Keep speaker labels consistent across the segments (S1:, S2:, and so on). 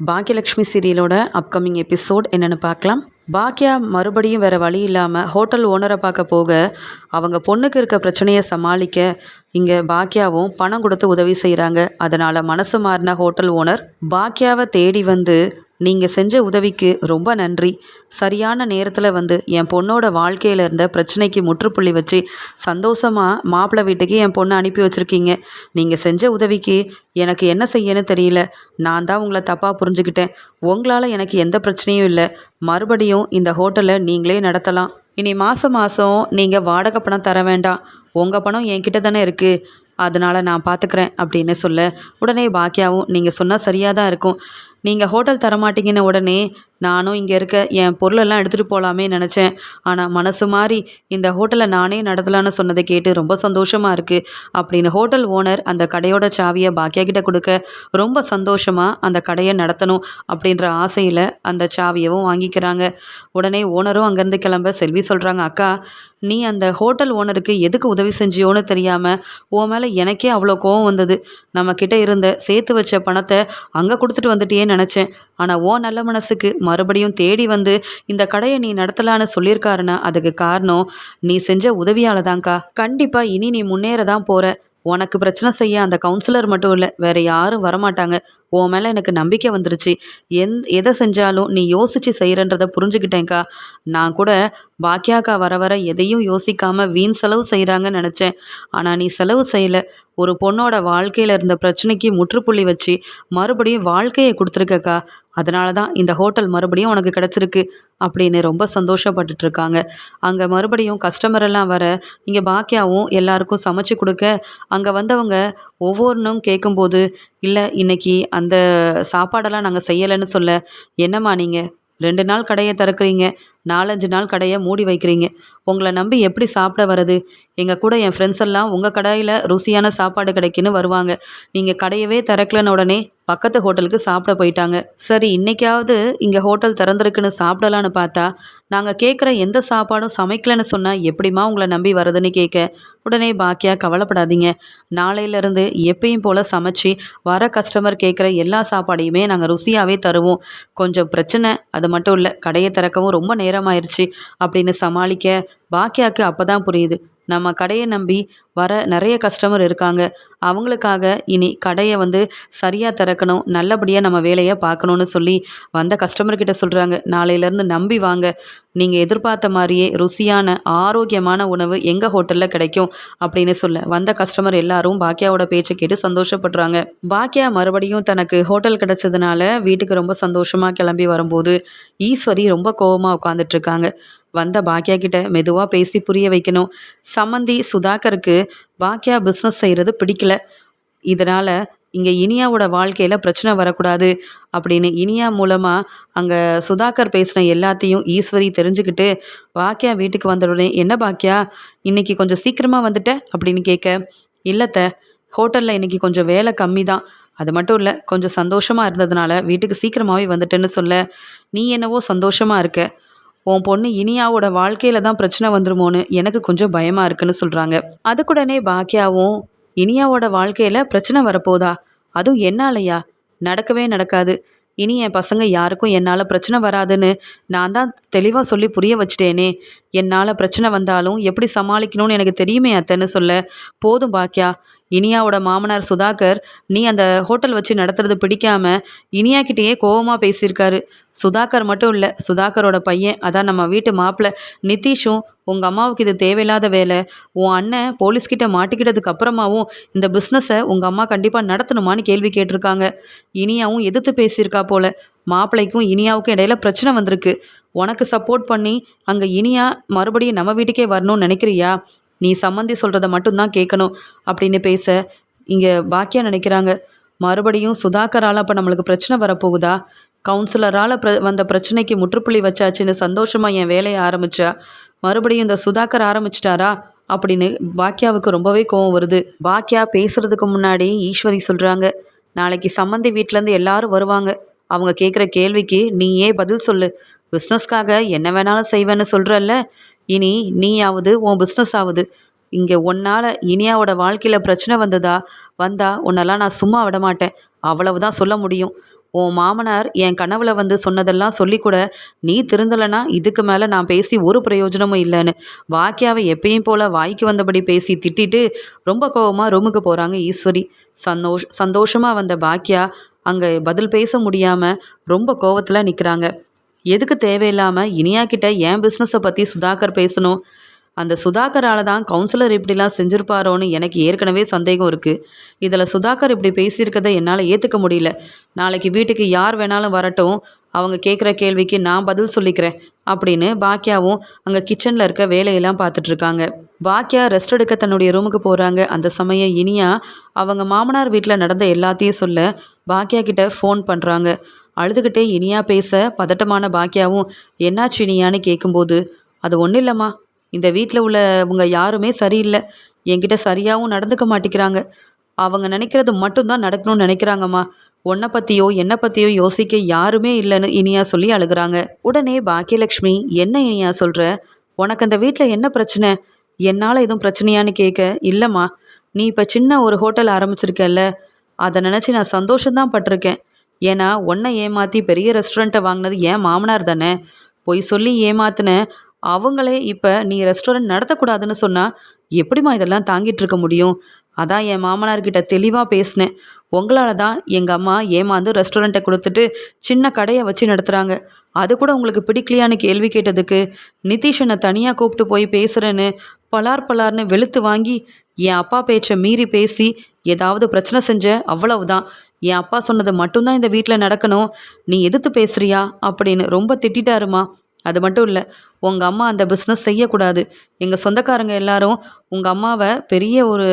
S1: Bhagyalakshmi சீரியலோட upcoming episode என்னென்னு பார்க்கலாம். பாக்கியா மறுபடியும் வேறு வழி இல்லாமல் ஹோட்டல் ஓனரை பார்க்க போக அவங்க பொண்ணுக்கு இருக்க பிரச்சனையை சமாளிக்க இங்கே பாக்கியாவும் பணம் கொடுத்து உதவி செய்கிறாங்க அதனால் மனசு மாறின ஹோட்டல் ஓனர் பாக்கியாவை தேடி வந்து நீங்கள் செஞ்ச உதவிக்கு ரொம்ப நன்றி. சரியான நேரத்தில் வந்து என் பொண்ணோட வாழ்க்கையில் இருந்த பிரச்சனைக்கு முற்றுப்புள்ளி வச்சு சந்தோஷமாக மாப்பிள்ளை வீட்டுக்கு என் பொண்ணை அனுப்பி வச்சுருக்கீங்க. நீங்கள் செஞ்ச உதவிக்கு எனக்கு என்ன செய்யன்னு தெரியல. நான் தான் உங்களை தப்பாக புரிஞ்சுக்கிட்டேன். உங்களால் எனக்கு எந்த பிரச்சனையும் இல்லை. மறுபடியும் இந்த ஹோட்டலை நீங்களே நடத்தலாம். இனி மாதம் மாதம் நீங்கள் வாடகை பணம் தர வேண்டாம். உங்கள் பணம் என்கிட்ட தானே இருக்குது அதனால் நான் பார்த்துக்கிறேன் அப்படின்னு சொல்ல உடனே பாக்கியாவும் நீங்கள் சொன்னால் சரியாக தான் இருக்கும். நீங்கள் ஹோட்டல் தரமாட்டீங்கன்னு உடனே நானும் இங்கே இருக்க என் பொருளெல்லாம் எடுத்துகிட்டு போகலாமே நினச்சேன். ஆனால் மனசு மாறி இந்த ஹோட்டலை நானே நடத்தலான்னு சொன்னதை கேட்டு ரொம்ப சந்தோஷமாக இருக்குது அப்படின்னு ஹோட்டல் ஓனர் அந்த கடையோட சாவியை பாக்கியா கிட்ட கொடுக்க ரொம்ப சந்தோஷமாக அந்த கடையை நடத்தணும் அப்படின்ற ஆசையில் அந்த சாவியவும் வாங்கிக்கிறாங்க. உடனே ஓனரும் அங்கேருந்து கிளம்ப செல்வி சொல்கிறாங்க அக்கா நீ அந்த ஹோட்டல் ஓனருக்கு எதுக்கு உதவி செஞ்சியோன்னு தெரியாமல் உன் மேலே எனக்கே அவ்வளோ கோவம் வந்தது. நம்மக்கிட்ட இருந்த சேர்த்து வச்ச பணத்தை அங்கே கொடுத்துட்டு வந்துட்டியே நினச்சேன். ஆனால் ஓ நல்ல மனசுக்கு மறுபடியும் தேடி வந்து இந்த கடையை நீ நடத்தலான்னு சொல்லியிருக்காருன்னா அதுக்கு காரணம் நீ செஞ்ச உதவியால் தான்க்கா. கண்டிப்பாக இனி நீ முன்னேற தான் போகிற உனக்கு பிரச்சனை செய்ய அந்த கவுன்சிலர் மட்டும் இல்லை வேறு யாரும் வரமாட்டாங்க. உன் மேலே எனக்கு நம்பிக்கை வந்துருச்சு. எந் எதை செஞ்சாலும் நீ யோசித்து செய்கிறன்றதை புரிஞ்சுக்கிட்டேங்க்கா நான் கூட பாக்கியாக்கா வர வர எதையும் யோசிக்காமல் வீண் செலவு செய்கிறாங்கன்னு நினச்சேன். ஆனால் நீ செலவு செய்யலை. ஒரு பொண்ணோட வாழ்க்கையில் இருந்த பிரச்சனைக்கு முற்றுப்புள்ளி வச்சு மறுபடியும் வாழ்க்கையை கொடுத்துருக்கக்கா. அதனால தான் இந்த ஹோட்டல் மறுபடியும் உனக்கு கிடச்சிருக்கு அப்படின்னு ரொம்ப சந்தோஷப்பட்டுட்டு இருக்காங்க அங்கே மறுபடியும் கஸ்டமர் எல்லாம் வர இங்கே பாக்கியாவும் எல்லாருக்கும் சமைச்சு கொடுக்க அங்கே வந்தவங்க ஒவ்வொன்றும் கேட்கும்போது இல்லை இன்னைக்கு அந்த சாப்பாடெல்லாம் நாங்கள் செய்யலைன்னு சொல்ல என்னம்மா நீங்கள் ரெண்டு நாள் கடையை திறக்கிறீங்க நாலஞ்சு நாள் கடையை மூடி வைக்கிறீங்க. உங்களை நம்பி எப்படி சாப்பிட வர்றது? எங்கள் கூட என் ஃப்ரெண்ட்ஸ் எல்லாம் உங்கள் கடையில் ருசியான சாப்பாடு கிடைக்குன்னு வருவாங்க. நீங்கள் கடையவே திறக்கலன்னு உடனே பக்கத்து ஹோட்டலுக்கு சாப்பிட போயிட்டாங்க. சரி இன்னைக்காவது இங்கே ஹோட்டல் திறந்துருக்குன்னு சாப்பிடலான்னு பார்த்தா நாங்கள் கேட்குற எந்த சாப்பாடும் சமைக்கலன்னு சொன்னால் எப்படிமா உங்களை நம்பி வருதுன்னு கேட்க உடனே பாக்கியா கவலைப்படாதீங்க. நாளையிலேருந்து எப்பயும் போல் சமைச்சு வர கஸ்டமர் கேட்குற எல்லா சாப்பாடையுமே நாங்கள் ருசியாகவே தருவோம். கொஞ்சம் பிரச்சனை அது மட்டும் இல்லை கடையை திறக்கவும் ரொம்ப நேரமாயிருச்சு அப்படின்னு சமாளிக்க பாக்கியாவுக்கு அப்போ தான் புரியுது. நம்ம கடையை நம்பி வர நிறைய கஸ்டமர் இருக்காங்க. அவங்களுக்காக இனி கடையை வந்து சரியாக திறக்கணும் நல்லபடியாக நம்ம வேலையை பார்க்கணுன்னு சொல்லி வந்த கஸ்டமர்கிட்ட சொல்கிறாங்க நாளையிலேருந்து நம்பி வாங்க. நீங்கள் எதிர்பார்த்த மாதிரியே ருசியான ஆரோக்கியமான உணவு எங்கள் ஹோட்டலில் கிடைக்கும் அப்படின்னு சொல்ல வந்த கஸ்டமர் எல்லாரும் பாக்கியாவோட பேச்சை கேட்டு சந்தோஷப்படுறாங்க. பாக்கியா மறுபடியும் தனக்கு ஹோட்டல் கிடைச்சதுனால வீட்டுக்கு ரொம்ப சந்தோஷமாக கிளம்பி வரும்போது ஈஸ்வரி ரொம்ப கோபமாக உட்காந்துட்ருக்காங்க வந்த பாக்கியா கிட்ட மெதுவாக பேசி புரிய வைக்கணும். சம்மந்தி சுதாகருக்கு பாக்கியா பிஸ்னஸ் செய்கிறது பிடிக்கல. இதனால் இங்கே இனியாவோட வாழ்க்கையில் பிரச்சனை வரக்கூடாது அப்படின்னு இனியா மூலமாக அங்கே சுதாகர் பேசின எல்லாத்தையும் ஈஸ்வரி தெரிஞ்சுக்கிட்டு பாக்கியா வீட்டுக்கு வந்தவுடனே என்ன பாக்கியா இன்னைக்கு கொஞ்சம் சீக்கிரமாக வந்துட்ட? அப்படின்னு கேட்க இல்லைத்த ஹோட்டலில் இன்றைக்கி கொஞ்சம் வேலை கம்மி தான் அது மட்டும் இல்லை கொஞ்சம் சந்தோஷமாக இருந்ததுனால வீட்டுக்கு சீக்கிரமாகவே வந்துட்டேன்னு சொல்ல. நீ என்னவோ சந்தோஷமாக இருக்க. உன் பொண்ணு இனியாவோட வாழ்க்கையில தான் பிரச்சனை வந்துருமோன்னு எனக்கு கொஞ்சம் பயமாக இருக்குன்னு சொல்கிறாங்க அதுக்குடனே பாக்கியாவும் இனியாவோட வாழ்க்கையில் பிரச்சனை வரப்போதா? அதுவும் என்னாலையா? நடக்கவே நடக்காது. இனி என் பசங்க யாருக்கும் என்னால் பிரச்சனை வராதுன்னு நான் தான் தெளிவாக சொல்லி புரிய வச்சிட்டேனே. என்னால் பிரச்சனை வந்தாலும் எப்படி சமாளிக்கணும்னு எனக்கு தெரியுமே அத்தைன்னு சொல்ல. போதும் பாக்கியா இனியாவோட மாமனார் சுதாகர் நீ அந்த ஹோட்டல் வச்சு நடத்துறது பிடிக்காம இனியா கிட்டேயே கோவமாக பேசியிருக்காரு. சுதாகர் மட்டும் இல்லை சுதாகரோட பையன் அதான் நம்ம வீட்டு மாப்பிள்ளை நிதிஷும் உங்கள் அம்மாவுக்கு இது தேவையில்லாத வேலை. உன் அண்ணன் போலீஸ்கிட்ட மாட்டிக்கிட்டதுக்கு அப்புறமாவும் இந்த பிஸ்னஸை உங்கள் அம்மா கண்டிப்பாக நடத்தணுமான்னு கேள்வி கேட்டிருக்காங்க. இனியாவும் எதிர்த்து பேசியிருக்கா போல. மாப்பிள்ளைக்கும் இனியாவுக்கும் இடையில பிரச்சனை வந்திருக்கு. உனக்கு சப்போர்ட் பண்ணி அங்கே இனியா மறுபடியும் நம்ம வீட்டுக்கே வரணும்னு நினைக்கிறியா? நீ சம்மந்தி சொல்கிறத மட்டும்தான் கேட்கணும் அப்படின்னு பேச இங்கே பாக்கியா நினைக்கிறாங்க. மறுபடியும் சுதாகரால் அப்போ நம்மளுக்கு பிரச்சனை வரப்போகுதா? கவுன்சிலரால் பிர வந்த பிரச்சனைக்கு முற்றுப்புள்ளி வச்சாச்சுன்னு சந்தோஷமாக என் வேலையை ஆரம்பித்தா மறுபடியும் இந்த சுதாகர் ஆரம்பிச்சிட்டாரா? அப்படின்னு பாக்கியாவுக்கு ரொம்பவே கோவம் வருது. பாக்கியா பேசுகிறதுக்கு முன்னாடி ஈஸ்வரி சொல்கிறாங்க நாளைக்கு சம்மந்தி வீட்டிலேருந்து எல்லாரும் வருவாங்க. அவங்க கேட்குற கேள்விக்கு நீயே பதில் சொல்லு. பிஸ்னஸ்க்காக என்ன வேணாலும் செய்வேன்னு சொல்கிறல்ல இனி நீயாவது உன் பிஸ்னஸ் ஆகுது இங்கே உன்னால் இனியாவோட வாழ்க்கையில் பிரச்சனை வந்ததா? வந்தா உன்னெல்லாம் நான் சும்மா விட மாட்டேன். அவ்வளவுதான் சொல்ல முடியும். உன் மாமனார் என் கனவுல வந்து சொன்னதெல்லாம் சொல்லி கூட நீ திருந்தலைனா இதுக்கு மேலே நான் பேசி ஒரு பிரயோஜனமும் இல்லைன்னு. வாக்கியாவை எப்பயும் போல் வாய்க்கு வந்தபடி பேசி திட்டிட்டு ரொம்ப கோவமாக ரூமுக்கு போகிறாங்க ஈஸ்வரி. சந்தோஷ் சந்தோஷமாக வந்த பாக்கியா அங்கே பதில் பேச முடியாமல் ரொம்ப கோவத்தில் நிற்கிறாங்க எதுக்கு தேவையில்லாமல் இனியா கிட்ட என் பிஸ்னஸை பற்றி சுதாகர் பேசணும்? அந்த சுதாகரால் தான் கவுன்சிலர் இப்படிலாம் செஞ்சுருப்பாரோன்னு எனக்கு ஏற்கனவே சந்தேகம் இருக்குது இதில் சுதாகர் இப்படி பேசியிருக்கதை என்னால் ஏற்றுக்க முடியல. நாளைக்கு வீட்டுக்கு யார் வேணாலும் வரட்டும். அவங்க கேட்குற கேள்விக்கு நான் பதில் சொல்லிக்கிறேன் அப்படின்னு பாக்கியாவும் அங்கே கிச்சனில் இருக்க வேலையெல்லாம் பார்த்துட்ருக்காங்க பாக்கியா ரெஸ்ட் எடுக்க தன்னுடைய ரூமுக்கு போகிறாங்க அந்த சமயம் இனியா அவங்க மாமனார் வீட்டில் நடந்த எல்லாத்தையும் சொல்ல பாக்கியா கிட்ட ஃபோன் பண்ணுறாங்க அழுதுகிட்டே இனியா பேச பதட்டமான பாக்கியாவும் என்னாச்சு இனியான்னு கேட்கும்போது அது ஒன்றும் இல்லைம்மா. இந்த வீட்டில் உள்ளவங்க யாருமே சரியில்லை. என்கிட்ட சரியாகவும் நடந்துக்க மாட்டேங்கிறாங்க அவங்க நினைக்கிறது மட்டும்தான் நடக்கணும்னு நினைக்கிறாங்கம்மா. உன்னை பற்றியோ என்னை பற்றியோ யோசிக்க யாருமே இல்லைன்னு இனியா சொல்லி அழுகுறாங்க. உடனே பாக்கியலக்ஷ்மி என்ன இனியா சொல்கிற உனக்கு அந்த வீட்டில் என்ன பிரச்சனை? என்னால் எதுவும் பிரச்சனையான்னு கேட்க இல்லைம்மா நீ இப்போ சின்ன ஒரு ஹோட்டல் ஆரம்பிச்சிருக்கல்ல அதை நினச்சி நான் சந்தோஷம்தான் பட்டிருக்கேன். ஏன்னா உன்னை ஏமாற்றி பெரிய ரெஸ்டாரண்ட்டை வாங்கினது ஏன் மாமனார் தானே. பொய் சொல்லி ஏமாத்தின அவங்களே இப்போ நீ ரெஸ்டாரண்ட் நடத்தக்கூடாதுன்னு சொன்னால் எப்படிம்மா இதெல்லாம் தாங்கிட்டு இருக்க முடியும்? அதான் என் மாமனார்கிட்ட தெளிவாக பேசினேன். உங்களால் தான் எங்கள் அம்மா ஏமாந்து ரெஸ்டாரண்ட்டை கொடுத்துட்டு சின்ன கடையை வச்சு நடத்துகிறாங்க அது கூட உங்களுக்கு பிடிக்கலையான்னு கேள்வி கேட்டதுக்கு நிதிஷனை என்னை தனியாக கூப்பிட்டு போய் பேசுகிறேன்னு பலார் பலார்னு வெளுத்து வாங்கி என் அப்பா பேச்சை மீறி பேசி ஏதாவது பிரச்சனை செஞ்ச அவ்வளவுதான். என் அப்பா சொன்னது மட்டும்தான் இந்த வீட்டில் நடக்கணும். நீ எதிர்த்து பேசுறியா அப்படின்னு ரொம்ப திட்டாருமா அது மட்டும் இல்லை உங்கள் அம்மா அந்த பிஸ்னஸ் செய்யக்கூடாது. எங்கள் சொந்தக்காரங்க எல்லாரும் உங்கள் அம்மாவை பெரிய ஒரு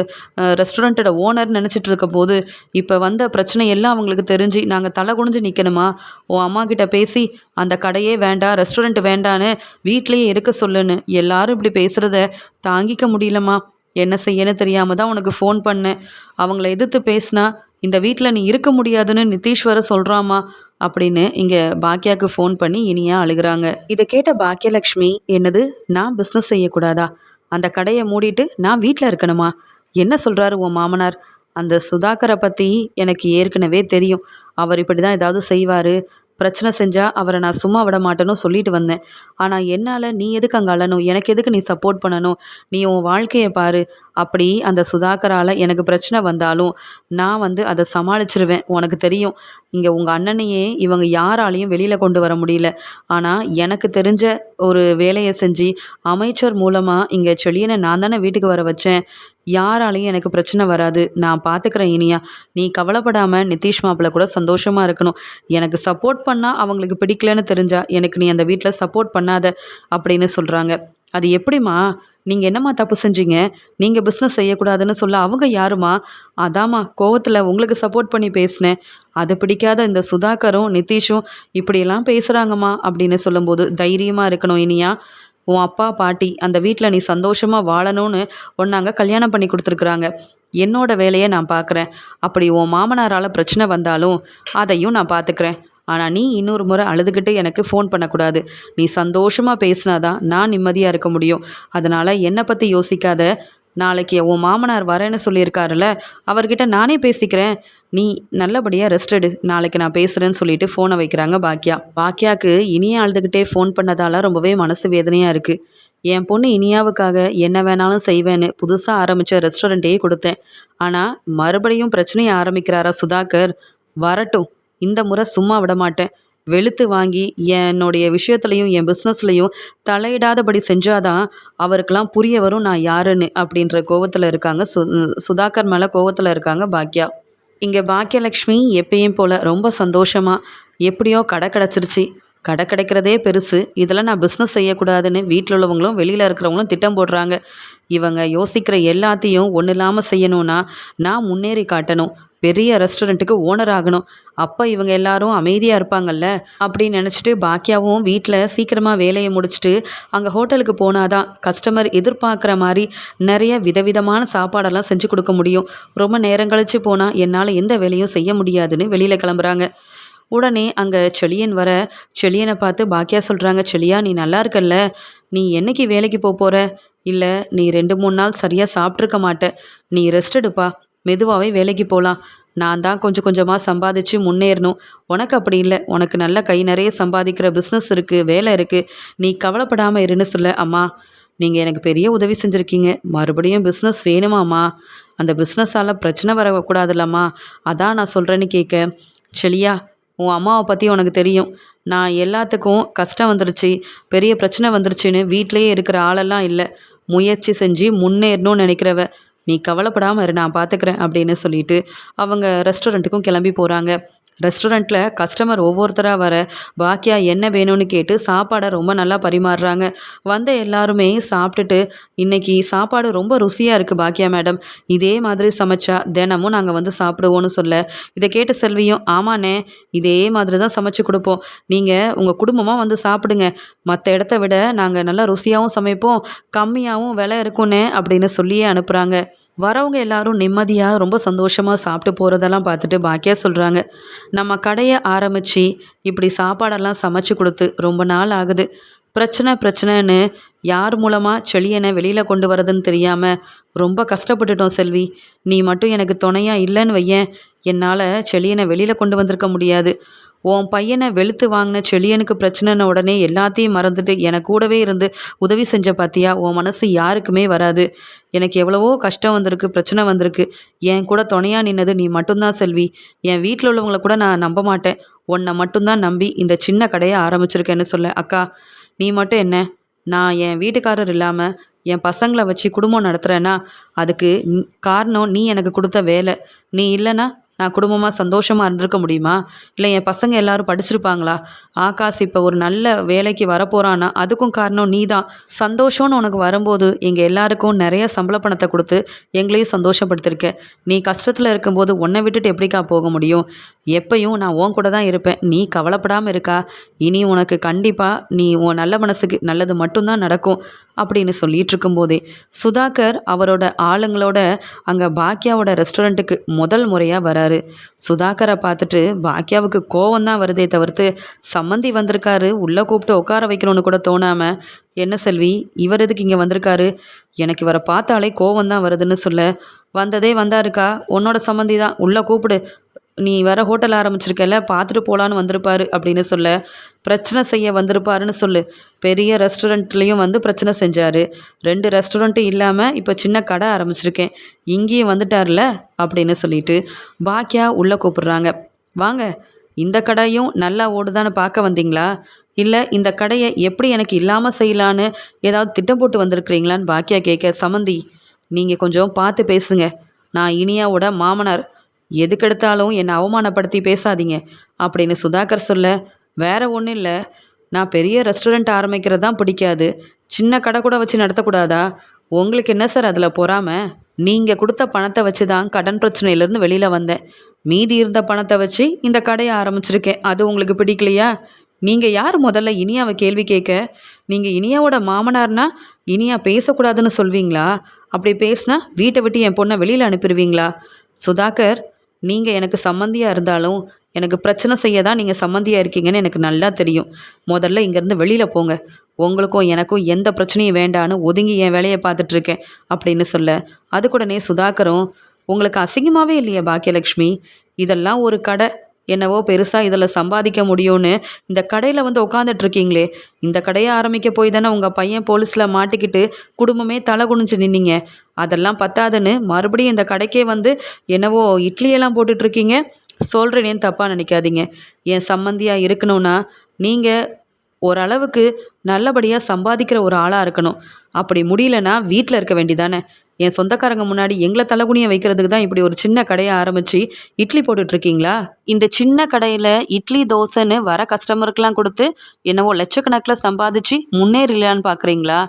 S1: ரெஸ்டாரண்ட்டோட ஓனர் நினச்சிட்டு இருக்க போது இப்போ வந்த பிரச்சனை எல்லாம் அவங்களுக்கு தெரிஞ்சு நாங்கள் தலை குனிஞ்சு நிற்கணுமா உன் அம்மா கிட்ட பேசி அந்த கடையே வேண்டாம் ரெஸ்டாரண்ட் வேண்டான்னு வீட்லேயே இருக்க சொல்லுன்னு. எல்லாரும் இப்படி பேசுகிறத தாங்கிக்க முடியலம்மா. என்ன செய்யன்னு தெரியாமல் தான் உனக்கு ஃபோன் பண்ணேன். அவங்கள எதிர்த்து பேசினா இந்த வீட்டில் நீ இருக்க முடியாதுன்னு நித்தீஸ்வர சொல்கிறாமா அப்படின்னு இங்கே பாக்கியாவுக்கு ஃபோன் பண்ணி இனியா அழுகிறாங்க. இதை கேட்ட பாக்கியலக்ஷ்மி என்னது? நான் பிஸ்னஸ் செய்யக்கூடாதா? அந்த கடையை மூடிட்டு நான் வீட்டில் இருக்கணுமா? என்ன சொல்கிறாரு உன் மாமனார்? அந்த சுதாகரை பற்றி எனக்கு ஏற்கனவே தெரியும். அவர் இப்படி தான் ஏதாவது செய்வார். பிரச்சனை செஞ்சால் அவரை நான் சும்மா விட மாட்டேன்னு சொல்லிட்டு வந்தேன். ஆனால் என்னால் நீ எதுக்கு அங்கே அழணும்? எனக்கு எதுக்கு நீ சப்போர்ட் பண்ணணும்? நீ உன் வாழ்க்கையை பாரு. அப்படி அந்த சுதாகரால் எனக்கு பிரச்சனை வந்தாலும் நான் வந்து அதை சமாளிச்சிருவேன். உனக்கு தெரியும். இங்கே உங்கள் அண்ணனையே இவங்க யாராலையும் வெளியில் கொண்டு வர முடியல. ஆனால் எனக்கு தெரிஞ்ச ஒரு வேலையை செஞ்சு அமைச்சர் மூலமாக இங்கே செழியனை நான் தானே வீட்டுக்கு வர வச்சேன். யாராலையும் எனக்கு பிரச்சனை வராது. நான் பார்த்துக்கிறேன் இனியா. நீ கவலைப்படாமல் நிதிஷ் மாப்பிள்ள கூட சந்தோஷமாக இருக்கணும். எனக்கு சப்போர்ட் பண்ணால் அவங்களுக்கு பிடிக்கலன்னு தெரிஞ்சா எனக்கு நீ அந்த வீட்டில் சப்போர்ட் பண்ணாத அப்படின்னு சொல்கிறாங்க அது எப்படிம்மா? நீங்கள் என்னம்மா தப்பு செஞ்சீங்க? நீங்கள் பிஸ்னஸ் செய்யக்கூடாதுன்னு சொல்ல அவங்க யாருமா அதாம்மா கோவத்தில் உங்களுக்கு சப்போர்ட் பண்ணி பேசினேன். அது பிடிக்காத இந்த சுதாகரும் நிதிஷும் இப்படியெல்லாம் பேசுகிறாங்கம்மா அப்படின்னு சொல்லும்போது தைரியமாக இருக்கணும் இனியா. உன் அப்பா பாட்டி அந்த வீட்டில் நீ சந்தோஷமாக வாழணும்னு ஒன்றாங்க கல்யாணம் பண்ணி கொடுத்துருக்குறாங்க. என்னோட வேலையை நான் பார்க்குறேன் அப்படி உன் மாமனாரால் பிரச்சனை வந்தாலும் அதையும் நான் பார்த்துக்கிறேன் ஆனால் நீ இன்னொரு முறை அழுதுகிட்டு எனக்கு ஃபோன் பண்ணக்கூடாது. நீ சந்தோஷமாக பேசினாதான் நான் நிம்மதியாக இருக்க முடியும். அதனால் என்னை பற்றி யோசிக்காத? நாளைக்கு உன் மாமனார் வரேன்னு சொல்லியிருக்காருல்ல அவர்கிட்ட நானே பேசிக்கிறேன். நீ நல்லபடியாக ரெஸ்ட் எடு. நாளைக்கு நான் பேசுகிறேன்னு சொல்லிட்டு ஃபோனை வைக்கிறாங்க பாக்கியா பாக்கியாவுக்கு இனியா அழுதுகிட்டே ஃபோன் பண்ணதால ரொம்பவே மனசு வேதனையாக இருக்குது என் பொண்ணு இனியாவுக்காக என்ன வேணாலும் செய்வேன்னு புதுசாக ஆரம்பித்த ரெஸ்டாரண்ட்டையே கொடுத்தேன். ஆனால் மறுபடியும் பிரச்சனையை ஆரம்பிக்கிறாரா சுதாகர். வரட்டும். இந்த முறை சும்மா விட மாட்டேன் வெளுத்து வாங்கி என்னுடைய விஷயத்துலையும் என் பிஸ்னஸ்லையும் தலையிடாதபடி செஞ்சாதான் அவருக்கெல்லாம் புரிய வரும் நான் யாருன்னு அப்படின்ற கோவத்தில் இருக்காங்க. சு சுதாகர் மேலே கோவத்தில் இருக்காங்க பாக்யா. இங்கே பாக்கியலக்ஷ்மி எப்பயும் போல் ரொம்ப சந்தோஷமாக எப்படியோ கடை கிடச்சிருச்சு. கடை கிடைக்கிறதே பெருசு. இதெல்லாம் நான் பிஸ்னஸ் செய்யக்கூடாதுன்னு வீட்டில் உள்ளவங்களும் வெளியில் இருக்கிறவங்களும் திட்டம் போடுறாங்க. இவங்க யோசிக்கிற எல்லாத்தையும் ஒன்றும் இல்லாமல் செய்யணும்னா நான் முன்னேறி காட்டணும். பெரிய ரெஸ்டாரண்ட்டுக்கு ஓனர் ஆகணும். அப்போ இவங்க எல்லாரும் அமைதியாக இருப்பாங்கல்ல? அப்படின்னு நினச்சிட்டு பாக்கியாவும் வீட்டில் சீக்கிரமாக வேலையை முடிச்சுட்டு அங்கே ஹோட்டலுக்கு போனாதான் கஸ்டமர் எதிர்பார்க்குற மாதிரி நிறைய விதவிதமான சாப்பாடெல்லாம் செஞ்சு கொடுக்க முடியும். ரொம்ப நேரம் கழித்து போனால் என்னால் எந்த வேலையும் செய்ய முடியாதுன்னு வெளியில் கிளம்புறாங்க. உடனே அங்கே செளியன் வர செளியனை பார்த்து பாக்கியா சொல்கிறாங்க செளியா நீ நல்லா இருக்கல்ல? நீ என்னைக்கு வேலைக்கு போக போகிற இல்லை நீ ரெண்டு மூணு நாள் சரியாக சாப்பிட்ருக்க மாட்ட. நீ ரெஸ்ட் எடுப்பா. மெதுவாகவே வேலைக்கு போகலாம் நான் தான் கொஞ்சம் கொஞ்சமாக சம்பாதிச்சு முன்னேறணும். உனக்கு அப்படி இல்லை. உனக்கு நல்ல கை நிறைய சம்பாதிக்கிற பிஸ்னஸ் இருக்குது வேலை இருக்குது நீ கவலைப்படாமல் இருன்னு சொல்ல அம்மா. நீங்கள் எனக்கு பெரிய உதவி செஞ்சுருக்கீங்க. மறுபடியும் பிஸ்னஸ் வேணுமாம்மா அந்த பிஸ்னஸால் பிரச்சனை வரக்கூடாதுல்லம்மா அதான் நான் சொல்கிறேன்னு கேட்க செலியா உன் அம்மாவை பற்றி உனக்கு தெரியும். நான் எல்லாத்துக்கும் கஷ்டம் வந்துருச்சு பெரிய பிரச்சனை வந்துருச்சுன்னு வீட்டிலேயே இருக்கிற ஆளெல்லாம் இல்லை. முயற்சி செஞ்சு முன்னேறணும்னு நினைக்கிறவ நீ கவலைப்படாமல் இரு நான் பார்த்துக்கிறேன் அப்படின்னு சொல்லிட்டு அவங்க ரெஸ்டாரண்ட்டுக்கும் கிளம்பி போகிறாங்க ரெஸ்டாரண்ட்டில் கஸ்டமர் ஒவ்வொருத்தராக வர பாக்கியா என்ன வேணும்னு கேட்டு சாப்பாடை ரொம்ப நல்லா பரிமாறுறாங்க. வந்த எல்லாருமே சாப்பிட்டுட்டு இன்னைக்கு சாப்பாடு ரொம்ப ருசியாக இருக்குது பாக்கியா மேடம். இதே மாதிரி சமைச்சா தினமும் நாங்கள் வந்து சாப்பிடுவோன்னு சொல்ல. இதை கேட்ட செல்வியும் ஆமாண்ணே இதே மாதிரி தான் சமைச்சு கொடுப்போம். நீங்கள் உங்கள் குடும்பமாக வந்து சாப்பிடுங்க. மற்ற இடத்த விட நாங்கள் நல்லா ருசியாகவும் சமைப்போம். கம்மியாகவும் விலை இருக்கும்னே அப்படின்னு சொல்லியே அனுப்புகிறாங்க வரவங்க எல்லாரும் நிம்மதியாக ரொம்ப சந்தோஷமாக சாப்பிட்டு போகிறதெல்லாம் பார்த்துட்டு பாக்கியா சொல்கிறாங்க நம்ம கடையை ஆரம்பித்து இப்படி சாப்பாடெல்லாம் சமைச்சு கொடுத்து ரொம்ப நாள் ஆகுது. பிரச்சனை பிரச்சனைன்னு யார் மூலமாக செளியனை வெளியில் கொண்டு வரதுன்னு தெரியாமல் ரொம்ப கஷ்டப்பட்டுட்டோம் செல்வி. நீ மட்டும் எனக்கு துணையாக இல்லைன்னு வையேன். என்னால் செளியனை வெளியில் கொண்டு வந்திருக்க முடியாது. உன் பையனை வெளுத்து வாங்கின செழியனுக்கு பிரச்சனைன உடனே எல்லாத்தையும் மறந்துட்டு எனக்கு கூடவே இருந்து உதவி செஞ்ச பார்த்தியா உன் மனசு யாருக்குமே வராது. எனக்கு எவ்வளவோ கஷ்டம் வந்திருக்கு பிரச்சனை வந்திருக்கு. என் கூட துணையாக நின்னது நீ மட்டும்தான் செல்வி. என் வீட்டில் உள்ளவங்கள கூட நான் நம்ப மாட்டேன். உன்னை மட்டும்தான் நம்பி இந்த சின்ன கடையை ஆரம்பிச்சிருக்கேன்னு சொல்ல. அக்கா நீ மட்டும் என்ன? நான் என் வீட்டுக்காரர் இல்லாமல் என் பசங்களை வச்சு குடும்பம் நடத்துகிறேன்னா அதுக்கு காரணம் நீ எனக்கு கொடுத்த வேலை. நீ இல்லைன்னா நான் குடும்பமாக சந்தோஷமாக இருந்திருக்க முடியுமா? இல்லை என் பசங்க எல்லாரும் படிச்சிருப்பாங்களா? ஆகாஷ் இப்போ ஒரு நல்ல வேலைக்கு வரப்போகிறான்னா அதுக்கும் காரணம் நீ தான் சந்தோஷம்னு உனக்கு வரும்போது எங்கள் எல்லாருக்கும் நிறைய சம்பள பணத்தை கொடுத்து எங்களையும் சந்தோஷப்படுத்திருக்க. நீ கஷ்டத்தில் இருக்கும்போது உன்னை விட்டுட்டு எப்படிக்கா போக முடியும்? எப்பையும் நான் உன் கூட தான் இருப்பேன். நீ கவலைப்படாமல் இருக்கா? இனி உனக்கு கண்டிப்பாக நீ உன் நல்ல மனசுக்கு நல்லது மட்டும்தான் நடக்கும் அப்படின்னு சொல்லிட்டு இருக்கும்போதே சுதாகர் அவரோட ஆளுங்களோட அங்கே பாக்கியாவோட ரெஸ்டாரண்ட்டுக்கு முதல் முறையாக வராரு. சுதாகரை பார்த்துட்டு பாக்கியாவுக்கு கோவம் தான் வருதே தவிர்த்து சம்மந்தி வந்திருக்காரு உள்ளே கூப்பிட்டு உட்கார வைக்கணும்னு கூட தோணாமல் என்ன செல்வி இவர் எதுக்கு இங்கே வந்திருக்காரு? எனக்கு இவரை பார்த்தாலே கோவம் தான் வருதுன்னு சொல்ல வந்ததே வந்தாருக்கா? உன்னோட சம்மந்தி தான் உள்ளே கூப்பிடு நீ வர ஹோட்டல் ஆரம்பிச்சிருக்கல பார்த்துட்டு போகலான்னு வந்திருப்பாரு அப்படின்னு சொல்ல பிரச்சனை செய்ய வந்திருப்பாருன்னு சொல்லு. பெரிய ரெஸ்டாரண்ட்லேயும் வந்து பிரச்சனை செஞ்சார். ரெண்டு ரெஸ்டாரண்ட்டும் இல்லாமல் இப்போ சின்ன கடை ஆரம்பிச்சிருக்கேன். இங்கேயும் வந்துட்டார்ல அப்படின்னு சொல்லிட்டு பாக்கியா உள்ளே கூப்பிடுறாங்க. வாங்க இந்த கடையும் நல்லா ஓடுதான்னு பார்க்க வந்தீங்களா? இல்லை இந்த கடையை எப்படி எனக்கு இல்லாமல் செய்யலான்னு ஏதாவது திட்டம் போட்டு வந்திருக்கிறீங்களான்னு பாக்கியா கேட்க சமந்தி நீங்கள் கொஞ்சம் பார்த்து பேசுங்க. நான் இனியாவோட மாமனார். எதுக்கெடுத்தாலும் என்னை அவமானப்படுத்தி பேசாதீங்க அப்படின்னு சுதாகர் சொல்ல வேற ஒன்றும் இல்லை. நான் பெரிய ரெஸ்டாரண்ட் ஆரம்பிக்கிறது தான் பிடிக்காது. சின்ன கடை கூட வச்சு நடத்தக்கூடாதா? உங்களுக்கு என்ன சார் அதில் பொறாமல் நீங்கள் கொடுத்த பணத்தை வச்சு தான் கடன் பிரச்சனையிலேருந்து வெளியில் வந்தேன். மீதி இருந்த பணத்தை வச்சு இந்த கடையை ஆரம்பிச்சிருக்கேன். அது உங்களுக்கு பிடிக்கலையா? நீங்கள் யார் முதல்ல இனியாவை கேள்வி கேட்க? நீங்கள் இனியாவோட மாமனார்னா இனியா பேசக்கூடாதுன்னு சொல்வீங்களா? அப்படி பேசினா வீட்டை விட்டு என் பொண்ணை வெளியில் அனுப்பிடுவீங்களா? சுதாகர் நீங்கள் எனக்கு சம்மந்தியாக இருந்தாலும் எனக்கு பிரச்சனை செய்ய தான் நீங்கள் சம்மந்தியாக இருக்கீங்கன்னு எனக்கு நல்லா தெரியும். முதல்ல இங்கேருந்து வெளியில் போங்க. உங்களுக்கும் எனக்கும் எந்த பிரச்சனையும் வேண்டான்னு ஒதுங்கி என் வேலையை பார்த்துட்ருக்கேன் அப்படின்னு சொல்ல. அதுக்கூடனே சுதாகரும் உங்களுக்கு அசிங்கமாகவே இல்லையா பாக்கியலக்ஷ்மி? இதெல்லாம் ஒரு கடை. என்னவோ பெருசாக இதில் சம்பாதிக்க முடியும்னு இந்த கடையில் வந்து உட்காந்துட்டு இருக்கீங்களே. இந்த கடையை ஆரம்பிக்க போய் தானே உங்கள் பையன் போலீஸில் மாட்டிக்கிட்டு குடும்பமே தலை குனிஞ்சு நின்னீங்க. அதெல்லாம் பத்தாதுன்னு மறுபடியும் இந்த கடைக்கே வந்து என்னவோ இட்லியெல்லாம் போட்டுட்ருக்கீங்க சொல்கிறேனேன்னு தப்பாக நினைக்காதீங்க. என் சம்மந்தியாக இருக்கணும்னா நீங்கள் ஓரளவுக்கு நல்லபடியாக சம்பாதிக்கிற ஒரு ஆளாக இருக்கணும். அப்படி முடியலன்னா வீட்டில் இருக்க வேண்டிதானே என் சொந்தக்காரங்க முன்னாடி எங்களை தலைகுனிய வைக்கிறதுக்கு தான் இப்படி ஒரு சின்ன கடையை ஆரம்பித்து இட்லி போட்டுட்ருக்கீங்களா இந்த சின்ன கடையில் இட்லி தோசைன்னு வர கஸ்டமருக்கெலாம் கொடுத்து என்னவோ லட்சக்கணக்கில் சம்பாதிச்சு முன்னேறலான்னு பார்க்குறீங்களா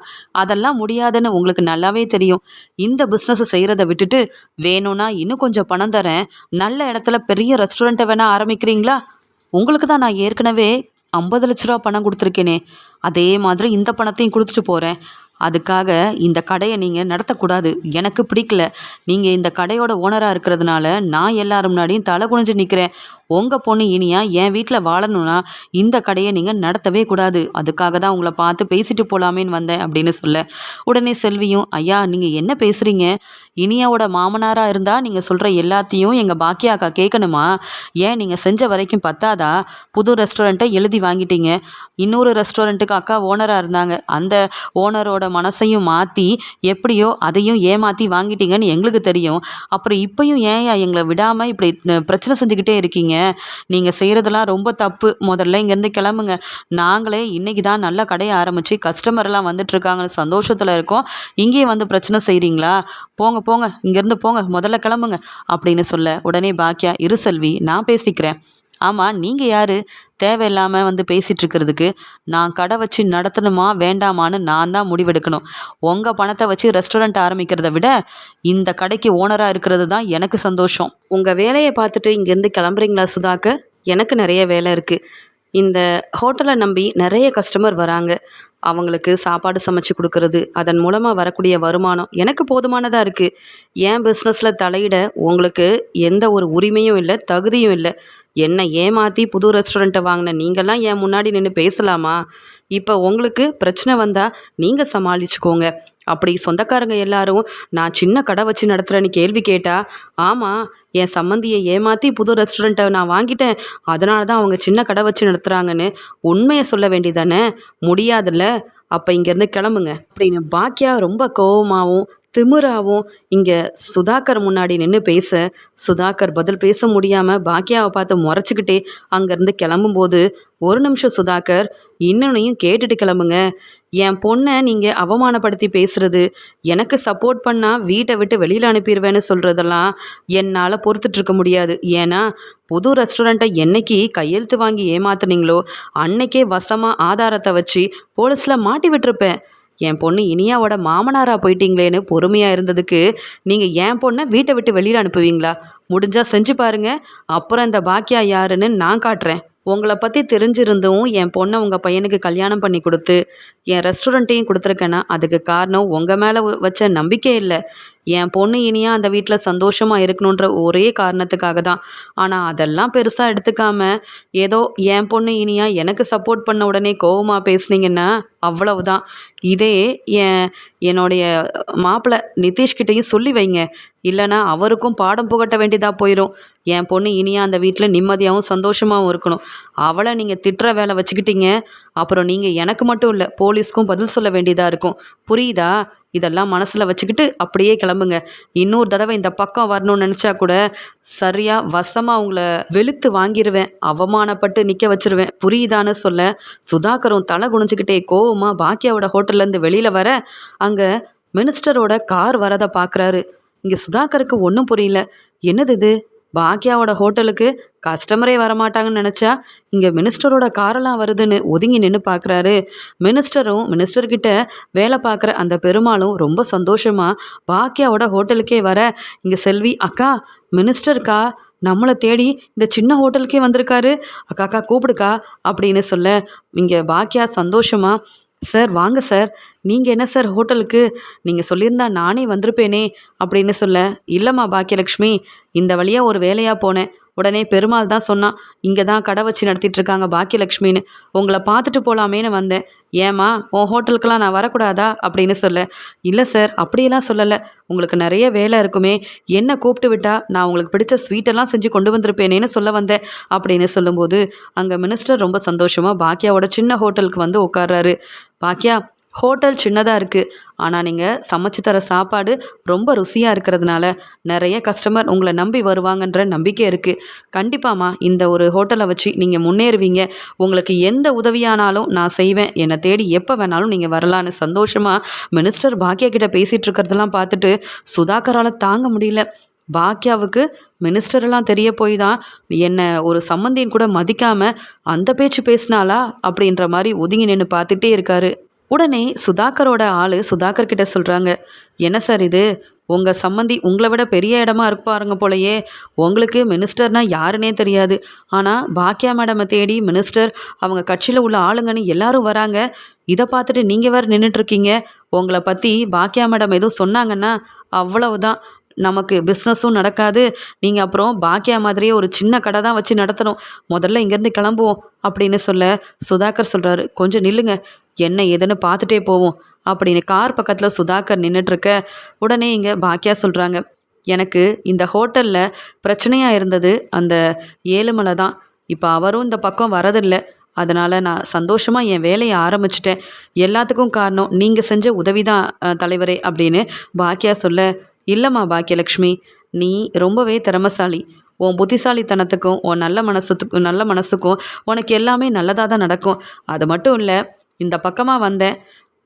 S1: அதெல்லாம் முடியாதுன்னு உங்களுக்கு நல்லாவே தெரியும். இந்த பிஸ்னஸை செய்கிறத விட்டுட்டு வேணும்னா இன்னும் கொஞ்சம் பணம் தரேன். நல்ல இடத்துல பெரிய ரெஸ்டாரண்ட்டை வேணால் ஆரம்பிக்கிறீங்களா? உங்களுக்கு தான் நான் ஏற்கனவே ஐம்பது லட்ச ரூபா பணம் கொடுத்துருக்கேனே. அதே மாதிரி இந்த பணத்தையும் கொடுத்துட்டு போகிறேன் அதுக்காக இந்த கடையை நீங்கள் நடத்தக்கூடாது. எனக்கு பிடிக்கல. நீங்கள் இந்த கடையோட ஓனராக இருக்கிறதுனால நான் எல்லாரும் முன்னாடியும் தலை குனிஞ்சு நிற்கிறேன் உங்கள் பொண்ணு இனியா என் வீட்டில் வாழணும்னா இந்த கடையை நீங்கள் நடத்தவே கூடாது. அதுக்காக தான் உங்களை பார்த்து பேசிட்டு போகலாமேன்னு வந்தேன் அப்படின்னு சொல்ல. உடனே செல்வியும் ஐயா நீங்கள் என்ன பேசுகிறீங்க இனியாவோட மாமனாராக இருந்தால் நீங்கள் சொல்கிற எல்லாத்தையும் எங்கள் பாக்கியா அக்கா கேட்கணுமா? ஏன் நீங்கள் செஞ்ச வரைக்கும் பத்தாதா? புது ரெஸ்டாரண்ட்டை எழுதி வாங்கிட்டீங்க. இன்னொரு ரெஸ்டாரண்ட்டுக்கு அக்கா ஓனராக இருந்தாங்க. அந்த ஓனரோட மனசையும் மாற்றி எப்படியோ அதையும் ஏமாற்றி வாங்கிட்டீங்கன்னு எங்களுக்கு தெரியும். அப்புறம் இப்பையும் ஏன் எங்களை விடாமல் இப்படி பிரச்சனை செஞ்சுக்கிட்டே இருக்கீங்க? நீங்கள் செய்கிறதெல்லாம் ரொம்ப தப்பு. முதல்ல இங்கேருந்து கிளம்புங்க. நாங்களே இன்றைக்கி தான் நல்ல கடையை ஆரம்பித்து கஸ்டமர்லாம் வந்துட்டுருக்காங்கன்னு சந்தோஷத்தில் இருக்கோம். இங்கேயும் வந்து பிரச்சனை செய்கிறீங்களா போங்க போங்க. இங்கேருந்து போங்க. முதல்ல கிளம்புங்க. அப்படின்னு சொல்ல உடனே பாக்கியா இரு செல்வி நான் பேசிக்கிறேன். ஆமாம் நீங்கள் யார்? தேவையில்லாமல் வந்து பேசிகிட்டு இருக்கிறதுக்கு நான் கடை வச்சு நடத்தணுமா வேண்டாமான்னு நான் தான் முடிவெடுக்கணும். உங்கள் பணத்தை வச்சு ரெஸ்டாரண்ட் ஆரம்பிக்கிறத விட இந்த கடைக்கு ஓனராக இருக்கிறது தான் எனக்கு சந்தோஷம். உங்கள் வேலையை பார்த்துட்டு இங்கேருந்து கிளம்புறீங்களா சுதாக்கு? எனக்கு நிறைய வேலை இருக்குது இந்த ஹோட்டலை நம்பி நிறைய கஸ்டமர் வராங்க. அவங்களுக்கு சாப்பாடு சமைச்சு கொடுக்கறது அதன் மூலமாக வரக்கூடிய வருமானம் எனக்கு போதுமானதாக இருக்குது என் பிஸ்னஸில் தலையிட உங்களுக்கு எந்த ஒரு உரிமையும் இல்லை தகுதியும் இல்லை. என்னை ஏமாற்றி புது ரெஸ்டாரண்ட்டை வாங்கின நீங்கள்லாம் என் முன்னாடி நின்று பேசலாமா? இப்போ உங்களுக்கு பிரச்சனை வந்தால் நீங்கள் சமாளிச்சுக்கோங்க. அப்படி சொந்தக்காரங்க எல்லாரும் நான் சின்ன கடை வச்சு நடத்துகிறேன்னு கேள்வி கேட்டால் ஆமாம் என் சம்மந்தியை ஏமாற்றி புது ரெஸ்டாரண்ட்டை நான் வாங்கிட்டேன். அதனால தான் அவங்க சின்ன கடை வச்சு நடத்துகிறாங்கன்னு உண்மையை சொல்ல வேண்டியதானே முடியாதுல்ல? அப்போ இங்கேருந்து கிளம்புங்க. அப்படின்னு பாக்கியா ரொம்ப கோவமாகவும் திமுறாவும் இங்கே சுதாகர் முன்னாடி நின்று பேச சுதாகர் பதில் பேச முடியாமல் பாக்கியாவை பார்த்து முறைச்சிக்கிட்டே அங்கேருந்து கிளம்பும்போது ஒரு நிமிஷம் சுதாகர் இன்னொன்னையும் கேட்டுட்டு கிளம்புங்க. என் பொண்ணை நீங்கள் அவமானப்படுத்தி பேசுகிறது எனக்கு சப்போர்ட் பண்ணால் வீட்டை விட்டு வெளியில் அனுப்பிடுவேன்னு சொல்கிறதெல்லாம் என்னால் பொறுத்துட்ருக்க முடியாது. ஏன்னா புது ரெஸ்டாரண்ட்டை என்னைக்கு கையெழுத்து வாங்கி ஏமாத்துனீங்களோ அன்னைக்கே வசமாக ஆதாரத்தை வச்சு போலீஸில் மாட்டி விட்டுருப்பேன். என் பொண்ணு இனியாவோட மாமனாரா போயிட்டீங்களேன்னு பொறுமையாக இருந்ததுக்கு நீங்கள் என் பொண்ணை வீட்டை விட்டு வெளியில் அனுப்புவீங்களா? முடிஞ்சால் செஞ்சு பாருங்க. அப்புறம் இந்த பாக்கியா யாருன்னு நான் காட்டுறேன். உங்களை பற்றி தெரிஞ்சிருந்தும் என் பொண்ணை உங்கள் பையனுக்கு கல்யாணம் பண்ணி கொடுத்து என் ரெஸ்டாரண்ட்டையும் கொடுத்துருக்கேன்னா அதுக்கு காரணம் உங்கள் மேலே வச்ச நம்பிக்கை இல்லை. என் பொண்ணு இனியாக அந்த வீட்டில் சந்தோஷமாக இருக்கணுன்ற ஒரே காரணத்துக்காக தான். ஆனால் அதெல்லாம் பெருசாக எடுத்துக்காம ஏதோ என் பொண்ணு இனியாக எனக்கு சப்போர்ட் பண்ண உடனே கோவமாக பேசுனீங்கன்னா அவ்வளவுதான். இதே என் என்னுடைய மாப்பிள்ளை நிதிஷ்கிட்டையும் சொல்லி வைங்க. இல்லைன்னா அவருக்கும் பாடம் புகட்ட வேண்டியதாக போயிடும் என் பொண்ணு இனியா அந்த வீட்டில் நிம்மதியாகவும் சந்தோஷமாகவும் இருக்கணும். அவளை நீங்கள் திட்டுற வேலை வச்சுக்கிட்டீங்க. அப்புறம் நீங்கள் எனக்கு மட்டும் இல்லை போலீஸ்க்கும் பதில் சொல்ல வேண்டியதாக இருக்கும். புரியுதா? இதெல்லாம் மனசில் வச்சுக்கிட்டு அப்படியே கிளம்புங்க. இன்னொரு தடவை இந்த பக்கம் வரணும்னு நினச்சா கூட சரியாக வசமாக உங்களை வெளுத்து வாங்கிடுவேன் அவமானப்பட்டு நிற்க வச்சிருவேன். புரியுதான்னு சொல்ல சுதாகரும் தலை குனிஞ்சுக்கிட்டே கோவமாக பாக்கியாவோட ஹோட்டல்லேருந்து வெளியில் வர அங்கே மினிஸ்டரோட கார் வரதை பார்க்குறாரு இங்கே சுதாகருக்கு ஒன்றும் புரியல. என்னது இது? பாக்யாவோட ஹோட்டலுக்கு கஸ்டமரே வரமாட்டாங்கன்னு நினச்சா இங்கே மினிஸ்டரோட காரெல்லாம் வருதுன்னு ஒதுங்கி நின்று பார்க்குறாரு மினிஸ்டரும் மினிஸ்டர்கிட்ட வேலை பார்க்குற அந்த பெருமாளும் ரொம்ப சந்தோஷமாக பாக்யாவோட ஹோட்டலுக்கே வர இங்கே செல்வி அக்கா மினிஸ்டர்க்கா நம்மளை தேடி இந்த சின்ன ஹோட்டலுக்கே வந்திருக்காரு. அக்கா அக்கா கூப்பிடுக்கா அப்படின்னு சொல்ல இங்கே பாக்யா சந்தோஷமாக சார் வாங்க சார். நீங்கள் என்ன சார் ஹோட்டலுக்கு? நீங்கள் சொல்லியிருந்தா நானே வந்திருப்பேனே அப்படின்னு சொல்ல இல்லைம்மா பாக்கியலக்ஷ்மி இந்த வழியாக ஒரு வேலையாக போனேன். உடனே பெருமாள் தான் சொன்னான் இங்கே தான் கடை வச்சு நடத்திட்டுருக்காங்க பாக்கியலக்ஷ்மின்னு. உங்களை பார்த்துட்டு போகலாமேன்னு வந்தேன். ஏம்மா உன் ஹோட்டலுக்கெல்லாம் நான் வரக்கூடாதா? அப்படின்னு சொல்ல இல்லை சார் அப்படியெல்லாம் சொல்லலை. உங்களுக்கு நிறைய வேலை இருக்குமே என்ன கூப்பிட்டு விட்டா நான் உங்களுக்கு பிடிச்ச ஸ்வீட்டெல்லாம் செஞ்சு கொண்டு வந்திருப்பேனேன்னு சொல்ல வந்தேன் அப்படின்னு சொல்லும்போது அங்கே மினிஸ்டர் ரொம்ப சந்தோஷமாக பாக்கியாவோட சின்ன ஹோட்டலுக்கு வந்து உட்கார்றாரு. பாக்கியா ஹோட்டல் சின்னதாக இருக்குது ஆனால் நீங்கள் சமைச்சு தர சாப்பாடு ரொம்ப ருசியாக இருக்கிறதுனால நிறைய கஸ்டமர் உங்களை நம்பி வருவாங்கன்ற நம்பிக்கை இருக்குது கண்டிப்பாம்மா இந்த ஒரு ஹோட்டலை வச்சு நீங்கள் முன்னேறுவீங்க. உங்களுக்கு எந்த உதவியானாலும் நான் செய்வேன். என்னை தேடி எப்போ வேணாலும் நீங்கள் வரலான்னு சந்தோஷமாக மினிஸ்டர் பாக்கியா கிட்ட பேசிகிட்டு இருக்கிறதெல்லாம் பார்த்துட்டு சுதாகரால் தாங்க முடியல. பாக்கியாவுக்கு மினிஸ்டரெல்லாம் தெரிய போய் தான் என்னை ஒரு சம்மந்தியின் கூட மதிக்காமல் அந்த பேச்சு பேசினாளா அப்படின்ற மாதிரி ஒதுங்கி நின்று பார்த்துட்டே இருக்காரு. உடனே சுதாகரோட ஆள் சுதாகர் கிட்ட சொல்கிறாங்க என்ன சார் இது? உங்கள் சம்மந்தி உங்களை விட பெரிய இடமா இருப்பாருங்க போலயே. உங்களுக்கு மினிஸ்டர்னா யாருன்னே தெரியாது. ஆனால் பாக்கியா மேடமை தேடி மினிஸ்டர் அவங்க கட்சியில் உள்ள ஆளுங்கன்னு எல்லாரும் வராங்க. இதை பார்த்துட்டு நீங்கள் வேறு நின்றுட்டுருக்கீங்க உங்களை பற்றி பாக்கியா மேடம் எதுவும் சொன்னாங்கன்னா அவ்வளவுதான். நமக்கு பிஸ்னஸும் நடக்காது. நீங்கள் அப்புறம் பாக்கியா மாதிரியே ஒரு சின்ன கடை தான் வச்சு நடத்தணும். முதல்ல இங்கேருந்து கிளம்புவோம் அப்படின்னு சொல்ல சுதாகர் சொல்கிறாரு கொஞ்சம் நில்லுங்க. என்ன ஏதுன்னு பார்த்துட்டே போவோம் அப்படின்னு கார் பக்கத்தில் சுதாகர் நின்றுட்டுருக்க உடனே இங்கே பாக்கியா சொல்கிறாங்க எனக்கு இந்த ஹோட்டலில் பிரச்சனையாக இருந்தது. அந்த ஏழுமலை தான். இப்போ அவரும் இந்த பக்கம் வரதில்லை. அதனால் நான் சந்தோஷமாக என் வேலையை ஆரம்பிச்சிட்டேன். எல்லாத்துக்கும் காரணம் நீங்கள் செஞ்ச உதவி தான் தலைவரே அப்படின்னு பாக்கியா சொல்ல இல்லைம்மா பாக்கியலக்ஷ்மி நீ ரொம்பவே திறமசாலி. உன் புத்திசாலித்தனத்துக்கும் உன் நல்ல மனசுத்துக்கும் நல்ல மனசுக்கும் உனக்கு எல்லாமே நல்லதாக தான் நடக்கும். அது மட்டும் இல்லை இந்த பக்கமாக வந்தேன்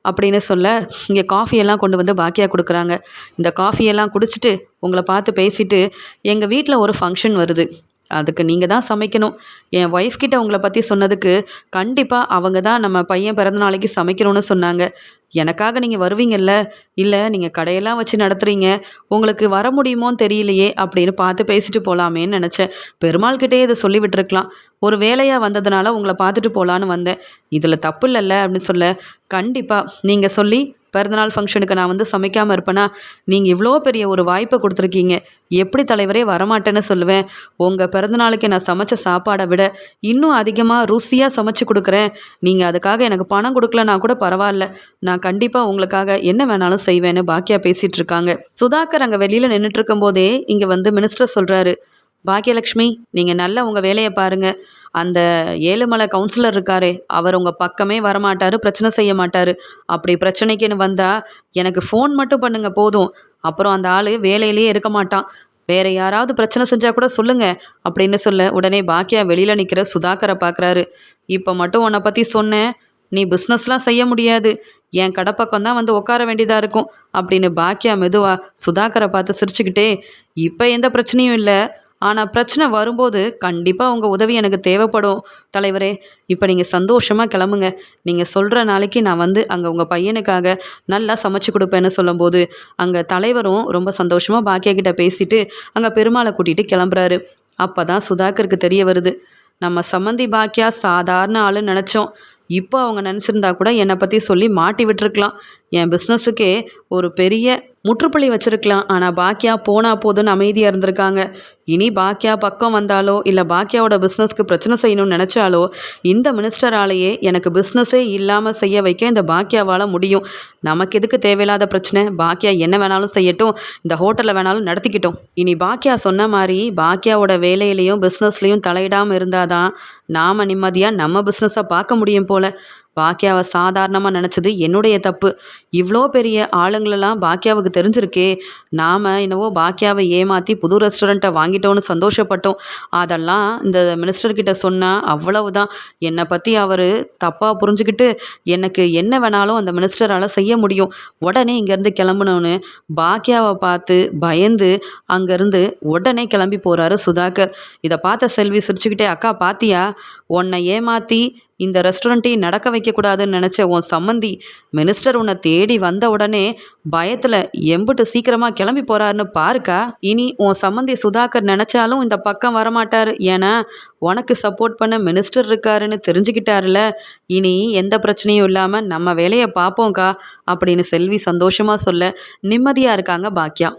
S1: அப்படின்னு சொல்ல இங்கே காஃபியெல்லாம் கொண்டு வந்து பாக்கியாக கொடுக்குறாங்க. இந்த காஃபியெல்லாம் குடிச்சிட்டு உங்களை பார்த்து பேசிட்டு எங்கள் வீட்டில் ஒரு ஃபங்க்ஷன் வருது. அதுக்கு நீங்கள் தான் சமைக்கணும். என் ஒய்ஃப் கிட்ட உங்களை பற்றி சொன்னதுக்கு கண்டிப்பாக அவங்க தான் நம்ம பையன் பிறந்த நாளைக்கு சமைக்கணும்னு சொன்னாங்க. எனக்காக நீங்கள் வருவீங்கல்ல? இல்லை நீங்கள் கடையெல்லாம் வச்சு நடத்துகிறீங்க உங்களுக்கு வர முடியுமோன்னு தெரியலையே அப்படின்னு பார்த்து பேசிட்டு போகலாமேன்னு நினச்சேன். பெருமாள்கிட்டே இதை சொல்லி விட்டுருக்கலாம். ஒரு வேலையாக வந்ததுனால உங்களை பார்த்துட்டு போகலான்னு வந்தேன். இதில் தப்பு இல்லைல்ல அப்படின்னு சொல்ல கண்டிப்பாக நீங்கள் சொல்லி பிறந்தநாள் ஃபங்க்ஷனுக்கு நான் வந்து சமைக்காமல் இருப்பேனா நீங்கள் இவ்வளோ பெரிய ஒரு வாய்ப்பை கொடுத்துருக்கீங்க. எப்படி தலைவரே வரமாட்டேன்னு சொல்லுவேன். உங்கள் பிறந்தநாளுக்கு நான் சமைச்ச சாப்பாடை விட இன்னும் அதிகமாக ருசியாக சமைச்சு கொடுக்குறேன். நீங்கள் அதுக்காக எனக்கு பணம் கொடுக்கலனா கூட பரவாயில்ல. நான் கண்டிப்பாக உங்களுக்காக என்ன வேணாலும் செய்வேன்னு பாக்கியா பேசிகிட்டு இருக்காங்க. சுதாகர் அங்கே வெளியில் நின்றுட்டு இருக்கும்போதே இங்கே வந்து மினிஸ்டர் சொல்கிறாரு பாக்கியலக்ஷ்மி நீங்கள் நல்லா உங்கள் வேலையை பாருங்கள் அந்த ஏழுமலை கவுன்சிலர் இருக்காரே அவர் உங்கள் பக்கமே வரமாட்டார் பிரச்சனை செய்ய மாட்டார். அப்படி பிரச்சனைக்குன்னு வந்தால் எனக்கு ஃபோன் மட்டும் பண்ணுங்கள் போதும். அப்புறம் அந்த ஆள் வேலையிலேயே இருக்க மாட்டான். வேற யாராவது பிரச்சனை செஞ்சால் கூட சொல்லுங்க அப்படின்னு சொல்ல உடனே பாக்கியா வெளியில் நிற்கிற சுதாகரை பார்க்குறாரு இப்போ மட்டும் உன்னை பற்றி சொன்னேன் நீ பிஸ்னஸ்லாம் செய்ய முடியாது. என் கடைப்பக்கம் தான் வந்து உட்கார வேண்டியதாக இருக்கும் அப்படின்னு பாக்கியா மெதுவாக சுதாகரை பார்த்து சிரிச்சுக்கிட்டே இப்போ எந்த பிரச்சனையும் இல்லை. ஆனால் பிரச்சனை வரும்போது கண்டிப்பாக உங்கள் உதவி எனக்கு தேவைப்படும். தலைவரே இப்போ நீங்கள் சந்தோஷமாக கிளம்புங்க. நீங்கள் சொல்கிற நாளைக்கு நான் வந்து அங்கே உங்கள் பையனுக்காக நல்லா சமைச்சு கொடுப்பேன்னு சொல்லும்போது அங்கே தலைவரும் ரொம்ப சந்தோஷமாக பாக்கியா கிட்ட பேசிட்டு அங்கே பெருமாளை கூட்டிகிட்டு கிளம்புறாரு. அப்போ தான் சுதாகருக்கு தெரிய வருது. நம்ம சம்மந்தி பாக்கியா சாதாரண ஆளுன்னு நினச்சோம். இப்போ அவங்க நினச்சிருந்தா கூட என்னை பற்றி சொல்லி மாட்டி விட்டுருக்கலாம். என் பிஸ்னஸுக்கே ஒரு பெரிய முற்றுப்புள்ளி வச்சுருக்கலாம். ஆனால் பாக்கியா போனால் போதுன்னு அமைதியாக இருந்திருக்காங்க. இனி பாக்கியா பக்கம் வந்தாலோ இல்லை பாக்கியாவோட பிஸ்னஸ்க்கு பிரச்சனை செய்யணும்னு நினச்சாலோ இந்த மினிஸ்டராலேயே எனக்கு பிஸ்னஸே இல்லாமல் செய்ய வைக்க இந்த பாக்கியாவால் முடியும். நமக்கு எதுக்கு தேவையில்லாத பிரச்சனை? பாக்கியா என்ன வேணாலும் செய்யட்டும். இந்த ஹோட்டலில் வேணாலும் நடத்திக்கிட்டோம். இனி பாக்கியா சொன்ன மாதிரி பாக்கியாவோட வேலையிலையும் பிஸ்னஸ்லையும் தலையிடாமல் இருந்தால் தான் நாம் நிம்மதியாக நம்ம பிஸ்னஸை பார்க்க முடியும் போல். பாக்கியாவை சாதாரணமாக நினச்சது என்னுடைய தப்பு. இவ்வளோ பெரிய ஆளுங்களெல்லாம் பாக்கியாவுக்கு தெரிஞ்சிருக்கே. நாம் என்னவோ பாக்கியாவை ஏமாற்றி புது ரெஸ்டாரண்ட்டை வாங்கிட்டோன்னு சந்தோஷப்பட்டோம். அதெல்லாம் இந்த மினிஸ்டர்கிட்ட சொன்னால் அவ்வளவுதான். என்னை பற்றி அவர் தப்பாக புரிஞ்சுக்கிட்டு எனக்கு என்ன வேணாலும் அந்த மினிஸ்டரால் செய்ய முடியும். உடனே இங்கேருந்து கிளம்பணும்னு பாக்கியாவை பார்த்து பயந்து அங்கேருந்து உடனே கிளம்பி போகிறாரு சுதாகர். இதை பார்த்த செல்வி சிரிச்சுக்கிட்டே அக்கா பாத்தியா? உன்னை ஏமாற்றி இந்த ரெஸ்டாரண்ட்டையும் நடக்க வைக்கக்கூடாதுன்னு நினச்ச உன் சம்மந்தி மினிஸ்டர் உன்னை தேடி வந்த உடனே பயத்தில் எம்பிட்டு சீக்கிரமாக கிளம்பி போகிறாருன்னு பாருக்கா? இனி உன் சம்மந்தி சுதாகர் நினச்சாலும் இந்த பக்கம் வரமாட்டார். ஏன்னா உனக்கு சப்போர்ட் பண்ண மினிஸ்டர் இருக்காருன்னு தெரிஞ்சுக்கிட்டாருல இனி எந்த பிரச்சனையும் இல்லாமல் நம்ம வேலையை பார்ப்போம்க்கா அப்படின்னு செல்வி சந்தோஷமாக சொல்ல நிம்மதியாக இருக்காங்க பாக்கியா